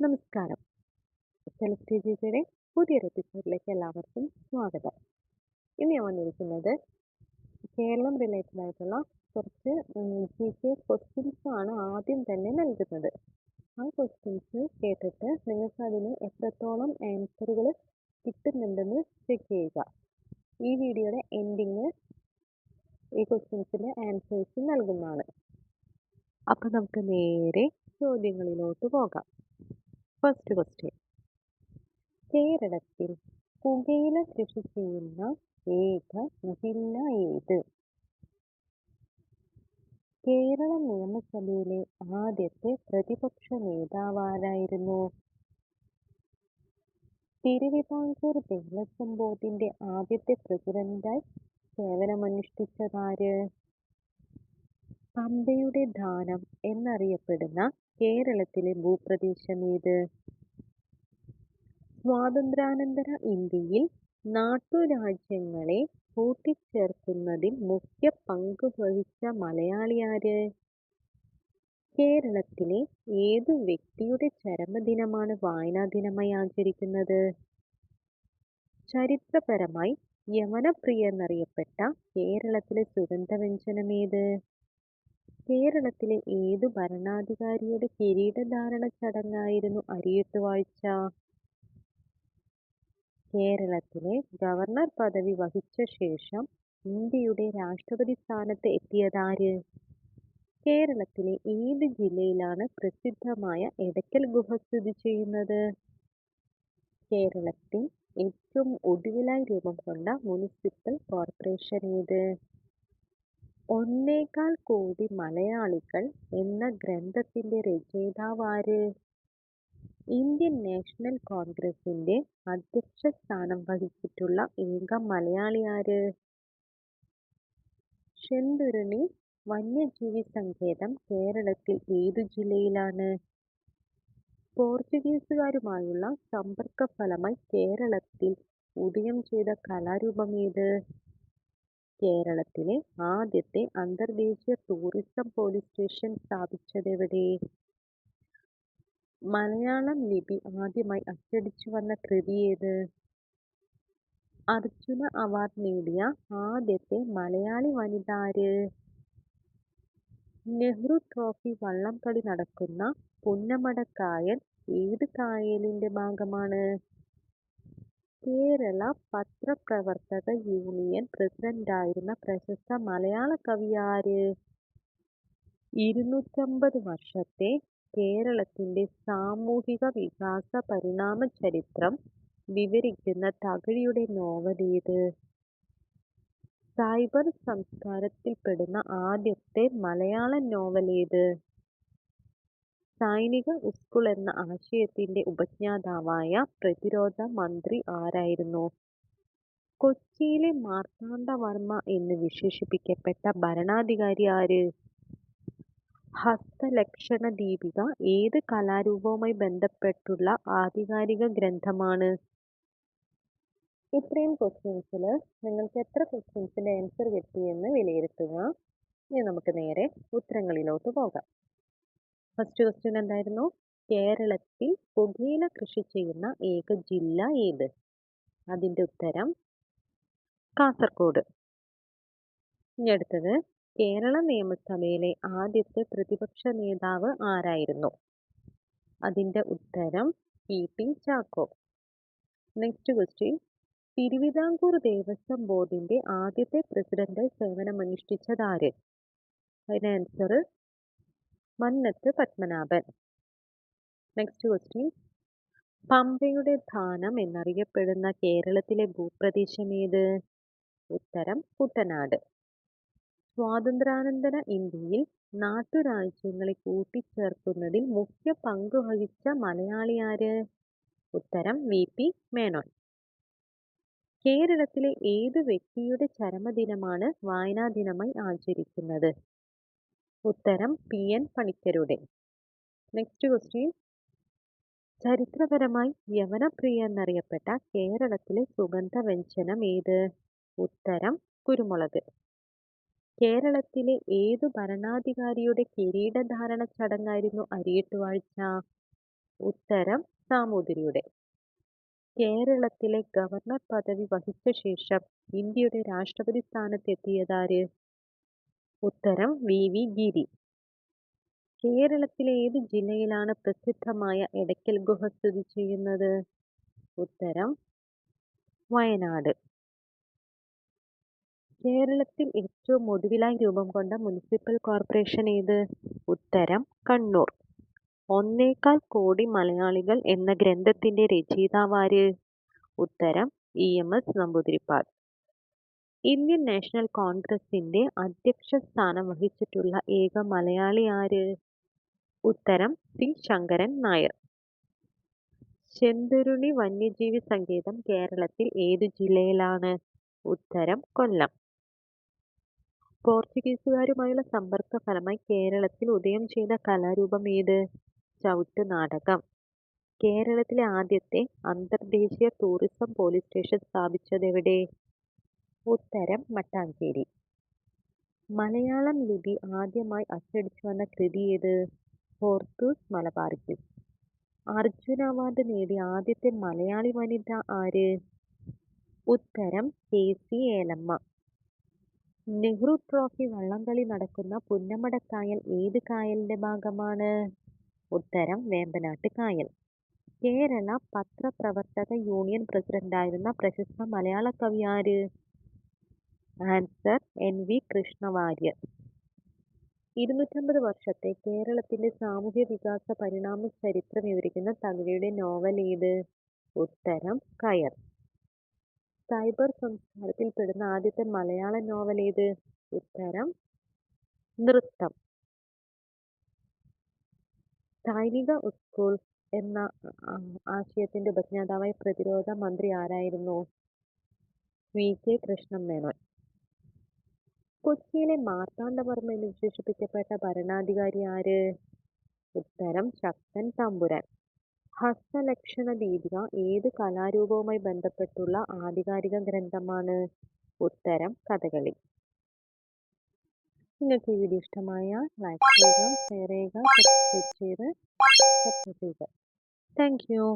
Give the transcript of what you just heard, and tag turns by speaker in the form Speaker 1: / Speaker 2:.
Speaker 1: നമസ്കാരം. സെലക്ട് ജിയുടെ പുതിയൊരു എപ്പിസോഡിലേക്ക് എല്ലാവർക്കും സ്വാഗതം. ഇന്ന് ഞാൻ വന്നിരിക്കുന്നത് കേരളം റിലേറ്റഡ് ആയിട്ടുള്ള കുറച്ച് ജി ക്വസ്റ്റ്യൻസ് ആണ് ആദ്യം തന്നെ നൽകുന്നത്. ആ ക്വസ്റ്റ്യൻസ് കേട്ടിട്ട് നിങ്ങൾക്ക് അതിന് എത്രത്തോളം ആൻസറുകൾ കിട്ടുന്നുണ്ടെന്ന് ചെക്ക് ചെയ്യുക. ഈ വീഡിയോയുടെ എൻഡിങ് ഈ ക്വസ്റ്റ്യൻസിന്റെ ആൻസേഴ്സ് നൽകുന്നതാണ്. അപ്പം നമുക്ക് നേരെ ചോദ്യങ്ങളിലോട്ട് പോകാം. ഫസ്റ്റ് ക്വസ്റ്റ്യൻ കേരളത്തിൽ പുകയില കൃഷി ചെയ്യുന്ന ഏക ജില്ല ഏത്? കേരള നിയമസഭയിലെ ആദ്യത്തെ പ്രതിപക്ഷ നേതാവാരായിരുന്നു? തിരുവിതാംകൂർ ദേവസ്വം ബോർഡിന്റെ ആദ്യത്തെ പ്രസിഡന്റായി സേവനമനുഷ്ഠിച്ചതാര് പമ്പയുടെ ദാനം എന്നറിയപ്പെടുന്ന കേരളത്തിലെ ഭൂപ്രദേശം ഏത്? സ്വാതന്ത്ര്യാനന്തര ഇന്ത്യയിൽ നാട്ടുരാജ്യങ്ങളെ കൂട്ടിച്ചേർക്കുന്നതിൽ മുഖ്യ പങ്ക് വഹിച്ച മലയാളിയാര് കേരളത്തിലെ ഏതു വ്യക്തിയുടെ ചരമദിനമാണ് വായനാ ദിനമായി ആചരിക്കുന്നത്? ചരിത്രപരമായി യവനപ്രിയ എന്നറിയപ്പെട്ട കേരളത്തിലെ സുഗന്ധവ്യഞ്ജനമേത് കേരളത്തിലെ ഏതു ഭരണാധികാരിയുടെ കിരീടധാരണ ചടങ്ങായിരുന്നു അരിയിട്ടുവാഴ്ച? കേരളത്തിലെ ഗവർണർ പദവി വഹിച്ച ശേഷം ഇന്ത്യയുടെ രാഷ്ട്രപതി സ്ഥാനത്ത് എത്തിയതാര്? കേരളത്തിലെ ഏത് ജില്ലയിലാണ് പ്രസിദ്ധമായ എടക്കൽ ഗുഹ സ്ഥിതി ചെയ്യുന്നത്? കേരളത്തിൽ ഏറ്റവും ഒടുവിലായി രൂപം കൊണ്ട മുനിസിപ്പൽ കോർപ്പറേഷൻ ഏത്? ഒന്നേകാൽ കോടി മലയാളികൾ എന്ന ഗ്രന്ഥത്തിന്റെ രചയിതാവാര് ഇന്ത്യൻ നാഷണൽ കോൺഗ്രസിന്റെ അധ്യക്ഷ സ്ഥാനം വഹിച്ചിട്ടുള്ള ഏക മലയാളി ആര്? ശെന്തുരുണി വന്യജീവി സങ്കേതം കേരളത്തിൽ ഏതു ജില്ലയിലാണ്? പോർച്ചുഗീസുകാരുമായുള്ള സമ്പർക്ക ഫലമായി കേരളത്തിൽ ഉദയം ചെയ്ത കലാരൂപം ഏത്? കേരളത്തിലെ ആദ്യത്തെ അന്തർദേശീയ ടൂറിസം പോലീസ് സ്റ്റേഷൻ സ്ഥാപിച്ചതെവിടെ? മലയാളം ലിപി ആദ്യമായി അച്ചടിച്ചു വന്ന കൃതി ഏത്? അർജുന അവാർഡ് നേടിയ ആദ്യത്തെ മലയാളി വനിത ആര് നെഹ്റു ട്രോഫി വള്ളംകളി നടക്കുന്ന പുന്നമടക്കായൽ ഏത് കായലിന്റെ ഭാഗമാണ്? കേരള പത്രപ്രവർത്തക യൂണിയൻ പ്രസിഡന്റായിരുന്ന പ്രശസ്ത മലയാള കവി ആര് വർഷത്തെ കേരളത്തിന്റെ സാമൂഹിക വികാസ പരിണാമ ചരിത്രം വിവരിക്കുന്ന തകഴിയുടെ നോവലേത്? സൈബർ സംസ്കാരത്തിൽപ്പെടുന്ന ആദ്യത്തെ മലയാള നോവലേത്? സൈനിക സ്കൂൾ എന്ന ആശയത്തിന്റെ ഉപജ്ഞാതാവായ പ്രതിരോധ മന്ത്രി ആരായിരുന്നു? കൊച്ചിയിലെ മാർത്താണ്ഡവർമ്മ എന്ന് വിശേഷിപ്പിക്കപ്പെട്ട ഭരണാധികാരി ആര്? ഹസ്തലക്ഷണ ദീപിക ഏത് കലാരൂപവുമായി ബന്ധപ്പെട്ടുള്ള ആധികാരിക ഗ്രന്ഥമാണ്? ഇത്രയും ക്വസ്റ്റ്യൻസിൽ നിങ്ങൾക്ക് എത്ര ക്വസ്റ്റ്യൻസിന്റെ ആൻസർ കിട്ടിയെന്ന് വിലയിരുത്തുക. ഇനി നമുക്ക് നേരെ ഉത്തരങ്ങളിലോട്ട് പോകാം. ഫസ്റ്റ് ക്വസ്റ്റ്യൻ എന്തായിരുന്നു? കേരളത്തിൽ പുകയില കൃഷി ചെയ്യുന്ന ഏക ജില്ല ഏത്? അതിന്റെ ഉത്തരം കാസർഗോഡ്. ഇനി അടുത്തത്. കേരള നിയമസഭയിലെ ആദ്യത്തെ പ്രതിപക്ഷ നേതാവ് ആരായിരുന്നു? അതിന്റെ ഉത്തരം P P Chacko. Next question Thiruvithamkoor Devaswom ബോർഡിന്റെ ആദ്യത്തെ പ്രസിഡന്റ് സേവനമനുഷ്ഠിച്ചതാര് അതിന് answer Mannath Padmanabhan. Next question പമ്പയുടെ ധാനം എന്നറിയപ്പെടുന്ന കേരളത്തിലെ ഭൂപ്രദേശം ഏത്? ഉത്തരം കുട്ടനാട്. സ്വാതന്ത്ര്യാനന്തര ഇന്ത്യയിൽ നാട്ടുരാജ്യങ്ങളെ കൂട്ടിച്ചേർക്കുന്നതിൽ മുഖ്യ പങ്ക് വഹിച്ച മലയാളിയാര് ഉത്തരം വി. പി. മേനോൻ. കേരളത്തിലെ ഏത് വ്യക്തിയുടെ ചരമദിനമാണ് വായനാ ദിനമായി ആചരിക്കുന്നത്? ഉത്തരം പി. എൻ. പണിക്കരുടെ. നെക്സ്റ്റ് ക്വസ്റ്റ്യൻ ചരിത്രപരമായി യവനപ്രിയ എന്നറിയപ്പെട്ട കേരളത്തിലെ സുഗന്ധവ്യഞ്ജനം ഏത്? ഉത്തരം കുരുമുളക്. കേരളത്തിലെ ഏതു ഭരണാധികാരിയുടെ കിരീടധാരണ ചടങ്ങായിരുന്നു അരിയിട്ടുവാഴ്ച ഉത്തരം സാമൂതിരിയുടെ. കേരളത്തിലെ ഗവർണർ പദവി വഹിച്ച ശേഷം ഇന്ത്യയുടെ രാഷ്ട്രപതി സ്ഥാനത്തെത്തിയതാര് ഉത്തരം വി വി ഗിരി. കേരളത്തിലെ ഏത് ജില്ലയിലാണ് പ്രസിദ്ധമായ എടയ്ക്കൽ ഗുഹ സ്ഥിതി ചെയ്യുന്നത്? ഉത്തരം വയനാട്. കേരളത്തിൽ ഏറ്റവും ഒടുവിലായി രൂപം കൊണ്ട മുനിസിപ്പൽ കോർപ്പറേഷൻ ഏത്? ഉത്തരം കണ്ണൂർ. ഒന്നേകാൽ കോടി മലയാളികൾ എന്ന ഗ്രന്ഥത്തിന്റെ രചയിതാവാര് ഉത്തരം E M S Namboodiripad Indian National കോൺഗ്രസിന്റെ അധ്യക്ഷ സ്ഥാനം വഹിച്ചിട്ടുള്ള ഏക മലയാളി ആര്? ഉത്തരം സി. ശങ്കരൻ നായർ. ചെന്തുരുണി വന്യജീവി സങ്കേതം കേരളത്തിൽ ഏത് ജില്ലയിലാണ്? ഉത്തരം കൊല്ലം. പോർച്ചുഗീസുകാരുമായുള്ള സമ്പർക്ക ഫലമായി കേരളത്തിൽ ഉദയം ചെയ്ത കലാരൂപം ഏത്? ചവിട്ട് നാടകം. കേരളത്തിലെ ആദ്യത്തെ അന്തർദേശീയ ടൂറിസം പോലീസ് സ്റ്റേഷൻ സ്ഥാപിച്ചതെവിടെ? ഉത്തരം മട്ടാഞ്ചേരി. മലയാളം ലിപി ആദ്യമായി അച്ചടിച്ചു വന്ന കൃതി ഏത്? ഹോർത്തൂസ് മലബാറിക്കിസ് അർജുന അവാർഡ് നേടിയ ആദ്യത്തെ മലയാളി വനിത ആര്? ഉത്തരം K C Elamma. Nehru trophy വള്ളംകളി നടക്കുന്ന പുന്നമടക്കായൽ ഏത് കായലിന്റെ ഭാഗമാണ്? ഉത്തരം വേമ്പനാട്ട് കായൽ. കേരള പത്രപ്രവർത്തക യൂണിയൻ പ്രസിഡന്റായിരുന്ന പ്രശസ്ത മലയാള കവി ആര്? ആൻസർ എൻ വി കൃഷ്ണവാര്യർ. ഇരുന്നൂറ്റമ്പത് വർഷത്തെ കേരളത്തിന്റെ സാമൂഹ്യ വികാസ പരിണാമ ചരിത്രം വിവരിക്കുന്ന തകഴിയുടെ നോവൽ ഏത്? ഉത്തരം കയർ. സൈബർ സംസ്കാരത്തിൽപ്പെടുന്ന ആദ്യത്തെ മലയാള നോവൽ ഏത്? ഉത്തരം നൃത്തം. സൈനിക സ്കൂൾ എന്ന ആശയത്തിന്റെ ഉപജ്ഞാതാവായ പ്രതിരോധ മന്ത്രി ആരായിരുന്നു? വി കെ കൃഷ്ണൻ മേനോൻ കൊച്ചിയിലെ മാർത്താണ്ഡവർമ്മ എന്ന് വിശേഷിപ്പിക്കപ്പെട്ട ഭരണാധികാരി ആര്? ഉത്തരം ശക്തൻ തമ്പുരാൻ. ഹസ്തലക്ഷണ ദീപിക ഏത് കലാരൂപവുമായി ബന്ധപ്പെട്ടുള്ള ആധികാരിക ഗ്രന്ഥമാണ്? ഉത്തരം കഥകളി. നിങ്ങൾക്ക് ഈ വീഡിയോ ഇഷ്ടമായ ലൈക്ക് ചെയ്യുക ഷെയർ ചെയ്യുക സബ്സ്ക്രൈബ് ചെയ്ത് സപ്പോർട്ട് ചെയ്യുക. Thank you